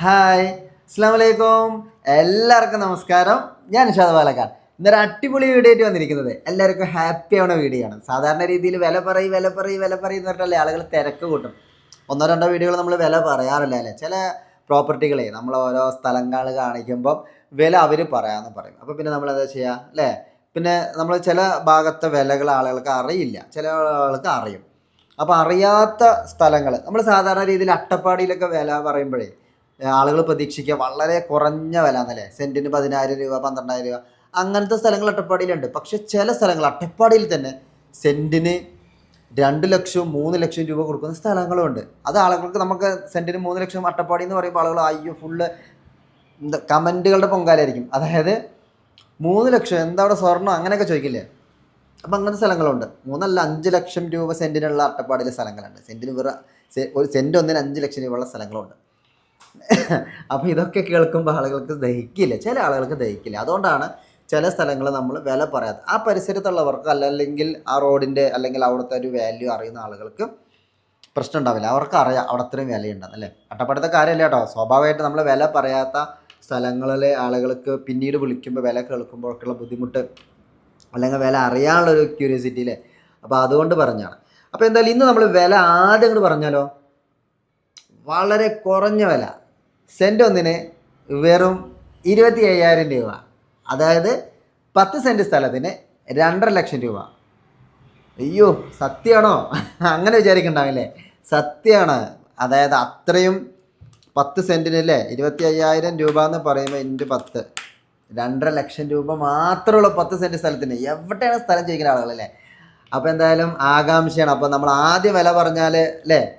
Hi അസ്സാം വലൈക്കും എല്ലാവർക്കും നമസ്കാരം. ഞാൻ നിഷാദ് പാലക്കാർ ഇന്നൊരു അടിപൊളി വീഡിയോ ആയിട്ട് വന്നിരിക്കുന്നത്. എല്ലാവർക്കും ഹാപ്പി ആവുന്ന വീഡിയോ ആണ്. സാധാരണ രീതിയിൽ വില പറയും വില പറയും വില പറയും എന്ന് പറഞ്ഞാൽ ആളുകൾ തിരക്ക് കൂട്ടും. ഒന്നോ രണ്ടോ വീഡിയോകൾ നമ്മൾ വില പറയാറില്ല അല്ലേ? ചില പ്രോപ്പർട്ടികളെ നമ്മൾ ഓരോ സ്ഥലങ്ങൾ കാണിക്കുമ്പം വില അവർ പറയാമെന്ന് പറയും. അപ്പോൾ പിന്നെ നമ്മൾ എന്താ ചെയ്യുക അല്ലേ? പിന്നെ നമ്മൾ ചില ഭാഗത്തെ വിലകൾ ആളുകൾക്ക് അറിയില്ല. ചില ആളുകൾക്ക് അറിയും. അപ്പോൾ അറിയാത്ത സ്ഥലങ്ങൾ നമ്മൾ സാധാരണ രീതിയിൽ അട്ടപ്പാടിയിലൊക്കെ വില പറയുമ്പോഴേ ആളുകൾ പ്രതീക്ഷിക്കുക വളരെ കുറഞ്ഞ വില എന്നല്ലേ? സെന്റിന് പതിനായിരം രൂപ പന്ത്രണ്ടായിരം രൂപ. അങ്ങനത്തെ സ്ഥലങ്ങൾ അട്ടപ്പാടിയിലുണ്ട്. പക്ഷേ ചില സ്ഥലങ്ങൾ അട്ടപ്പാടിയിൽ തന്നെ സെന്റിന് രണ്ട് ലക്ഷവും മൂന്ന് ലക്ഷം രൂപ കൊടുക്കുന്ന സ്ഥലങ്ങളുമുണ്ട് അത് ആളുകൾക്ക് നമുക്ക് സെന്റിന് മൂന്ന് ലക്ഷം അട്ടപ്പാടി എന്ന് പറയുമ്പോൾ ആളുകൾ അയ്യോ ഫുള്ള് കമന്റുകളുടെ പൊങ്കാലായിരിക്കും അതായത് മൂന്ന് ലക്ഷം എന്താ അവിടെ സ്വർണം? അങ്ങനെയൊക്കെ ചോദിക്കില്ലേ? അപ്പം അങ്ങനത്തെ സ്ഥലങ്ങളുണ്ട്. മൂന്നല്ല അഞ്ച് ലക്ഷം രൂപ സെന്റിനുള്ള അട്ടപ്പാടിയിലെ സ്ഥലങ്ങളുണ്ട്. സെന്റിന് വെറ ഒരു സെന്റ് ഒന്നിന് അഞ്ച് ലക്ഷം രൂപയുള്ള സ്ഥലങ്ങളുണ്ട്. അപ്പോൾ ഇതൊക്കെ കേൾക്കുമ്പോൾ ആളുകൾക്ക് ദഹിക്കില്ല. ചില ആളുകൾക്ക് ദഹിക്കില്ല. അതുകൊണ്ടാണ് ചില സ്ഥലങ്ങൾ നമ്മൾ വില പറയാത്ത ആ പരിസരത്തുള്ളവർക്ക് അല്ലെങ്കിൽ ആ റോഡിന്റെ അല്ലെങ്കിൽ അവിടുത്തെ ഒരു വാല്യൂ അറിയുന്ന ആളുകൾക്ക് പ്രശ്നം ഉണ്ടാവില്ല. അവർക്ക് അറിയാം അവിടെ അത്രയും വിലയുണ്ടെന്ന് അല്ലേ? അട്ടപ്പാടത്തെ കാര്യമല്ല കേട്ടോ. സ്വാഭാവികമായിട്ട് നമ്മൾ വില പറയാത്ത സ്ഥലങ്ങളിലെ ആളുകൾക്ക് പിന്നീട് വിളിക്കുമ്പോൾ വില കേൾക്കുമ്പോഴൊക്കെയുള്ള ബുദ്ധിമുട്ട് അല്ലെങ്കിൽ വില അറിയാനുള്ളൊരു ക്യൂരിയോസിറ്റി അല്ലേ അപ്പോൾ അതുകൊണ്ട് പറഞ്ഞാണ് അപ്പോൾ എന്തായാലും ഇന്ന് നമ്മൾ വില ആദ്യം അങ്ങോട്ട് പറഞ്ഞാലോ? വളരെ കുറഞ്ഞ വില. സെന്റ് ഒന്നിന് വെറും ഇരുപത്തി അയ്യായിരം രൂപ. അതായത് പത്ത് സെന്റ് സ്ഥലത്തിന് രണ്ടര ലക്ഷം രൂപ. അയ്യോ സത്യമാണോ? അങ്ങനെ വിചാരിക്കണ്ടാവില്ലേ? സത്യമാണ്. അതായത് അത്രയും പത്ത് സെന്റിന് അല്ലേ? ഇരുപത്തി അയ്യായിരം രൂപ എന്ന് പറയുമ്പോൾ ഇന്റു പത്ത്. രണ്ടര ലക്ഷം രൂപ മാത്രമുള്ള പത്ത് സെന്റ് സ്ഥലത്തിന്. എവിടെയാണ് സ്ഥലം ചോദിക്കുന്ന ആളുകളല്ലേ? അപ്പോൾ എന്തായാലും ആകാംക്ഷയാണ്. അപ്പോൾ നമ്മൾ ആദ്യം വില പറഞ്ഞാൽ അല്ലേ?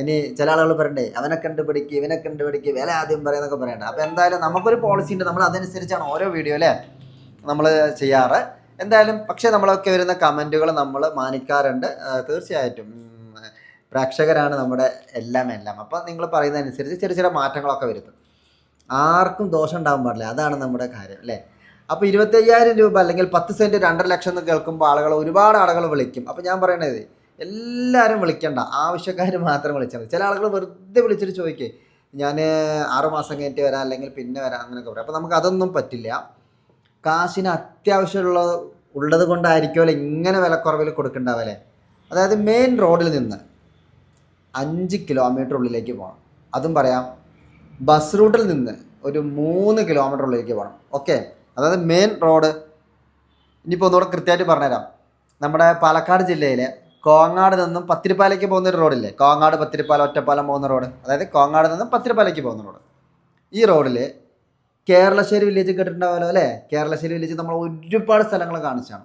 ഇനി ചില ആളുകൾ പറയണ്ടേ അവനെ കണ്ടുപിടിക്ക് ഇവനെ കണ്ടുപിടിക്ക് വില ആദ്യം പറയുന്നൊക്കെ പറയണ്ട. അപ്പോൾ എന്തായാലും നമുക്കൊരു പോളിസി ഉണ്ട് നമ്മൾ അതനുസരിച്ചാണ് ഓരോ വീഡിയോ അല്ലേ നമ്മൾ ചെയ്യാറ്. എന്തായാലും പക്ഷേ നമ്മളൊക്കെ വരുന്ന കമന്റുകൾ നമ്മൾ മാനിക്കാറുണ്ട്. തീർച്ചയായിട്ടും പ്രേക്ഷകരാണ് നമ്മുടെ എല്ലാം എല്ലാം. അപ്പോൾ നിങ്ങൾ പറയുന്നതനുസരിച്ച് ചെറിയ ചെറിയ മാറ്റങ്ങളൊക്കെ വരുത്തും. ആർക്കും ദോഷം ഉണ്ടാകാൻ പാടില്ല അതാണ് നമ്മുടെ കാര്യം അല്ലേ? അപ്പോൾ ഇരുപത്തയ്യായിരം രൂപ അല്ലെങ്കിൽ പത്ത് സെന്റ് രണ്ടര ലക്ഷം എന്ന് കേൾക്കുമ്പോൾ ആളുകൾ ഒരുപാട് ആളുകൾ വിളിക്കും. അപ്പോൾ ഞാൻ പറയണത് എല്ലാവരും വിളിക്കണ്ട. ആവശ്യക്കാർ മാത്രം വിളിച്ചാൽ മതി. ചില ആളുകൾ വെറുതെ വിളിച്ചിട്ട് ചോദിക്കേ ഞാൻ ആറുമാസം കഴിഞ്ഞിട്ട് വരാം അല്ലെങ്കിൽ പിന്നെ വരാം അങ്ങനെയൊക്കെ പറയാം. അപ്പോൾ നമുക്ക് അതൊന്നും പറ്റില്ല. കാശിന് അത്യാവശ്യമുള്ള ഉള്ളത് കൊണ്ടായിരിക്കുമല്ലോ ഇങ്ങനെ വിലക്കുറവിൽ കൊടുക്കണ്ടാവല്ലേ? അതായത് മെയിൻ റോഡിൽ നിന്ന് അഞ്ച് കിലോമീറ്റർ ഉള്ളിലേക്ക് പോകണം അതും പറയാം ബസ് റൂട്ടിൽ നിന്ന് ഒരു മൂന്ന് കിലോമീറ്റർ ഉള്ളിലേക്ക് പോകണം ഓക്കെ അതായത് മെയിൻ റോഡ് ഇനിയിപ്പോൾ ഒന്നുകൂടെ കൃത്യമായിട്ട് പറഞ്ഞുതരാം. നമ്മുടെ പാലക്കാട് ജില്ലയിലെ കോങ്ങാട് നിന്നും പത്തിരിപ്പാലയ്ക്ക് പോകുന്ന ഒരു റോഡില്ലേ? കോങ്ങാട് പത്തിരിപ്പാലം ഒറ്റപ്പാലം പോകുന്ന റോഡ്. അതായത് കോങ്ങാട് നിന്നും പത്തിരിപ്പാലയ്ക്ക് പോകുന്ന റോഡ്. ഈ റോഡിൽ കേരളശ്ശേരി വില്ലേജ് കേട്ടിട്ടുണ്ടാവുമല്ലോ അല്ലേ? കേരളശ്ശേരി വില്ലേജ് നമ്മൾ ഒരുപാട് സ്ഥലങ്ങൾ കാണിച്ചാണ്.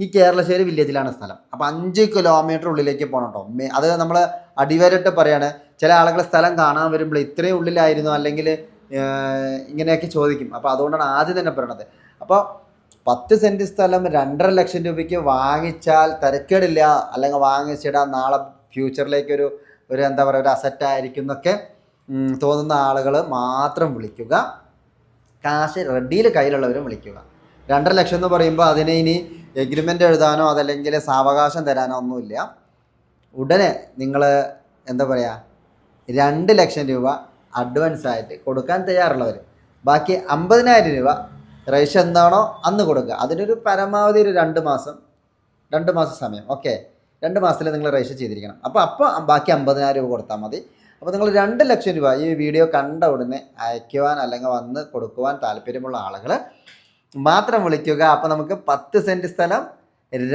ഈ കേരളശ്ശേരി വില്ലേജിലാണ് സ്ഥലം. അപ്പോൾ അഞ്ച് കിലോമീറ്റർ ഉള്ളിലേക്ക് പോകണം കേട്ടോ അത് നമ്മൾ അടിവരട്ട് പറയാണ്. ചില ആളുകൾ സ്ഥലം കാണാൻ വരുമ്പോൾ ഇത്രയും ഉള്ളിലായിരുന്നു? അല്ലെങ്കിൽ ഇങ്ങനെയൊക്കെ ചോദിക്കും. അപ്പോൾ അതുകൊണ്ടാണ് ആദ്യം തന്നെ പറയണത്. അപ്പോൾ പത്ത് സെന്റ് സ്ഥലം രണ്ടര ലക്ഷം രൂപയ്ക്ക് വാങ്ങിച്ചാൽ തിരക്കേടില്ല. അല്ലെങ്കിൽ വാങ്ങിച്ചിടാൻ നാളെ ഫ്യൂച്ചറിലേക്കൊരു ഒരു എന്താ പറയുക ഒരു അസറ്റായിരിക്കും എന്നൊക്കെ തോന്നുന്ന ആളുകൾ മാത്രം വിളിക്കുക. കാശ് റെഡിയിൽ കയ്യിലുള്ളവരും വിളിക്കുക. രണ്ടര ലക്ഷം എന്ന് പറയുമ്പോൾ അതിനെ ഇനി എഗ്രിമെന്റ് എഴുതാനോ അതല്ലെങ്കിൽ സാവകാശം തരാനോ ഒന്നുമില്ല. ഉടനെ നിങ്ങൾ എന്താ പറയുക രണ്ട് ലക്ഷം രൂപ അഡ്വാൻസ് ആയിട്ട് കൊടുക്കാൻ തയ്യാറുള്ളവർ. ബാക്കി അമ്പതിനായിരം രൂപ റേഷ എന്താണോ അന്ന് കൊടുക്കുക. അതിനൊരു പരമാവധി ഒരു രണ്ട് മാസം രണ്ട് മാസം സമയം. ഓക്കെ രണ്ട് മാസത്തിൽ നിങ്ങൾ രജിസ്റ്റർ ചെയ്തിരിക്കണം. അപ്പോൾ അപ്പോൾ ബാക്കി അമ്പതിനായിരം രൂപ കൊടുത്താൽ മതി. അപ്പോൾ നിങ്ങൾ രണ്ട് ലക്ഷം രൂപ ഈ വീഡിയോ കണ്ട ഉടനെ അയക്കുവാൻ അല്ലെങ്കിൽ വന്ന് കൊടുക്കുവാൻ താല്പര്യമുള്ള ആളുകൾ മാത്രം വിളിക്കുക. അപ്പോൾ നമുക്ക് പത്ത് സെന്റ് സ്ഥലം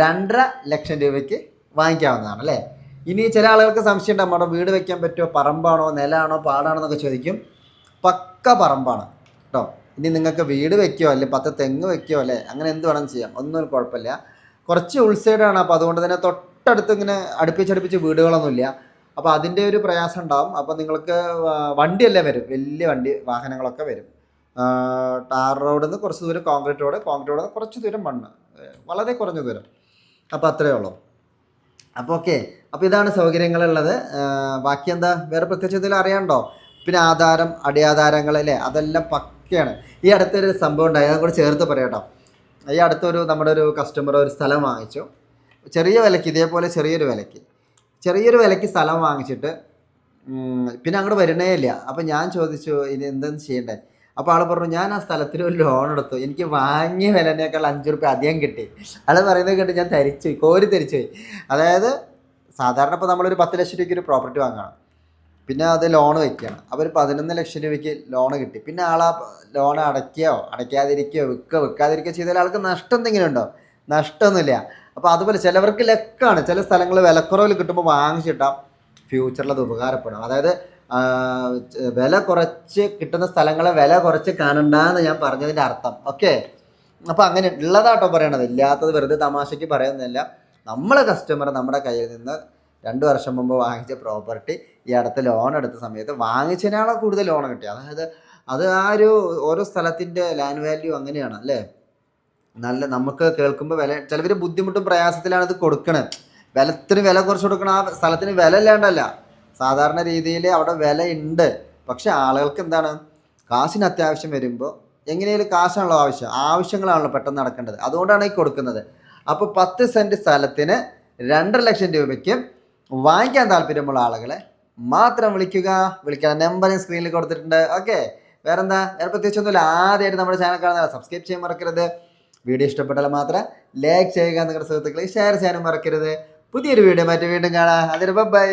രണ്ടര ലക്ഷം രൂപയ്ക്ക് വാങ്ങിക്കാവുന്നതാണ് അല്ലേ? ഇനി ചില ആളുകൾക്ക് സംശയം ഉണ്ടാകും നമ്മുടെ വീട് വയ്ക്കാൻ പറ്റുമോ? പറമ്പാണോ? നിലമാണോ പാടാണോ? എന്നൊക്കെ ചോദിക്കും. പക്ക പറമ്പാണ് കേട്ടോ. ഇനി നിങ്ങൾക്ക് വീട് വെക്കുകയോ അല്ലെ പത്ത് തെങ്ങ് വെക്കുകയോ അല്ലേ? അങ്ങനെ എന്ത് വേണം ചെയ്യാം. ഒന്നും കുഴപ്പമില്ല. കുറച്ച് ഉൾസൈഡാണ്. അപ്പോൾ അതുകൊണ്ട് തന്നെ തൊട്ടടുത്ത് ഇങ്ങനെ അടുപ്പിച്ചടുപ്പിച്ച് വീടുകളൊന്നുമില്ല. അപ്പോൾ അതിന്റെ ഒരു പ്രയാസം ഉണ്ടാവും. അപ്പോൾ നിങ്ങൾക്ക് വണ്ടിയല്ലേ വരും. വലിയ വണ്ടി വാഹനങ്ങളൊക്കെ വരും. ടാർ റോഡിൽ നിന്ന് കുറച്ച് ദൂരം കോൺക്രീറ്റ് റോഡ് കോൺക്രീറ്റ് റോഡ് കുറച്ച് ദൂരം മണ്ണ്. വളരെ കുറഞ്ഞ ദൂരം. അപ്പോൾ അത്രയേ ഉള്ളൂ. അപ്പോൾ ഓക്കെ. അപ്പോൾ ഇതാണ് സൗകര്യങ്ങളുള്ളത്. ബാക്കി എന്താ? വേറെ പ്രത്യേകിച്ച് എന്തെങ്കിലും അറിയാണ്ടോ പിന്നെ ആധാരം അടിയാധാരങ്ങൾ അല്ലേ? അതെല്ലാം പക്കയാണ് ഈ അടുത്തൊരു സംഭവം ഉണ്ടായി. അതും കൂടെ ചേർത്ത് പറയാട്ടോ ഈ അടുത്തൊരു നമ്മുടെ ഒരു കസ്റ്റമർ ഒരു സ്ഥലം വാങ്ങിച്ചു. ചെറിയ വിലയ്ക്ക് ഇതേപോലെ ചെറിയൊരു വിലയ്ക്ക്. ചെറിയൊരു വിലയ്ക്ക് സ്ഥലം വാങ്ങിച്ചിട്ട് പിന്നെ അങ്ങോട്ട് വരണേ ഇല്ല. അപ്പം ഞാൻ ചോദിച്ചു ഇനി എന്തെന്ന് ചെയ്യണ്ടേ? അപ്പോൾ ആൾ പറഞ്ഞു ഞാൻ ആ സ്ഥലത്തിന് ഒരു ലോൺ എടുത്തു. എനിക്ക് വാങ്ങിയ വിലനേക്കാൾ അഞ്ച് റുപ്യ അധികം കിട്ടി. ആൾ പറയുന്നത് കേട്ട് ഞാൻ തരിച്ചു കോരി തരിച്ചു പോയി അതായത് സാധാരണ ഇപ്പോൾ നമ്മളൊരു പത്ത് ലക്ഷം രൂപയ്ക്ക് ഒരു പ്രോപ്പർട്ടി വാങ്ങണം പിന്നെ അത് ലോൺ വയ്ക്കുകയാണ് അവർ പതിനൊന്ന് ലക്ഷം രൂപയ്ക്ക് ലോൺ കിട്ടി. പിന്നെ ആൾ ആ ലോൺ അടയ്ക്കുകയോ അടയ്ക്കാതിരിക്കുകയോ വിൽക്കുകയോ വിൽക്കാതിരിക്കുകയോ ചെയ്താൽ ആൾക്ക് നഷ്ടം എന്തെങ്കിലും ഉണ്ടോ? നഷ്ടമൊന്നുമില്ല. അപ്പോൾ അതുപോലെ ചിലവർക്ക് ലക്കാണ്. ചില സ്ഥലങ്ങൾ വിലക്കുറവിൽ കിട്ടുമ്പോൾ വാങ്ങിച്ചിട്ടാൽ ഫ്യൂച്ചറിൽ അത് ഉപകാരപ്പെടും. അതായത് വില കുറച്ച് കിട്ടുന്ന സ്ഥലങ്ങളെ വില കുറച്ച് കാണണ്ടെന്ന് ഞാൻ പറഞ്ഞതിന്റെ അർത്ഥം. ഓക്കെ? അപ്പോൾ അങ്ങനെ ഉള്ളതാട്ടോ പറയണത്. ഇല്ലാത്തത് വെറുതെ തമാശയ്ക്ക് പറയുന്നില്ല നമ്മളെ കസ്റ്റമർ നമ്മുടെ കയ്യിൽ നിന്ന് രണ്ട് വർഷം മുമ്പ് വാങ്ങിച്ച പ്രോപ്പർട്ടി ഈ അടുത്ത ലോൺ എടുത്ത സമയത്ത് വാങ്ങിച്ചതിനാണോ കൂടുതൽ ലോൺ കിട്ടിയത്. അതായത് അത് ആ ഒരു ഓരോ സ്ഥലത്തിന്റെ ലാൻഡ് വാല്യൂ അങ്ങനെയാണ് അല്ലേ? നല്ല നമുക്ക് കേൾക്കുമ്പോൾ വില ചിലവർ ബുദ്ധിമുട്ടും പ്രയാസത്തിലാണ് ഇത് കൊടുക്കണത് വിലത്തിന് വില കുറച്ച് കൊടുക്കണം ആ സ്ഥലത്തിന് വില ഇല്ലാണ്ടല്ല. സാധാരണ രീതിയിൽ അവിടെ വില ഉണ്ട്. പക്ഷെ ആളുകൾക്ക് എന്താണ്? കാശിന് അത്യാവശ്യം വരുമ്പോൾ എങ്ങനെയാലും കാശാണല്ലോ ആവശ്യം. ആവശ്യങ്ങളാണല്ലോ പെട്ടെന്ന് നടക്കേണ്ടത്. അതുകൊണ്ടാണ് ഈ കൊടുക്കുന്നത്. അപ്പോൾ പത്ത് സെന്റ് സ്ഥലത്തിന് രണ്ടര ലക്ഷം രൂപയ്ക്ക് വാങ്ങിക്കാൻ താല്പര്യമുള്ള ആളുകളെ മാത്രം വിളിക്കുക. വിളിക്കാൻ നമ്പർ സ്ക്രീനിൽ കൊടുത്തിട്ടുണ്ട്. ഓക്കെ വേറെന്താ? വേറെ പ്രത്യേകിച്ചൊന്നുമില്ല ആദ്യമായിട്ട് നമ്മുടെ ചാനൽ കാണുന്ന സബ്സ്ക്രൈബ് ചെയ്യാൻ മറക്കരുത്. വീഡിയോ ഇഷ്ടപ്പെട്ടാൽ മാത്രം ലൈക്ക് ചെയ്യുക നിങ്ങളുടെ സുഹൃത്തുക്കളെ ഷെയർ ചെയ്യാനും മറക്കരുത്. പുതിയൊരു വീഡിയോ മറ്റേ വീണ്ടും കാണാം. അതിന് ബൈ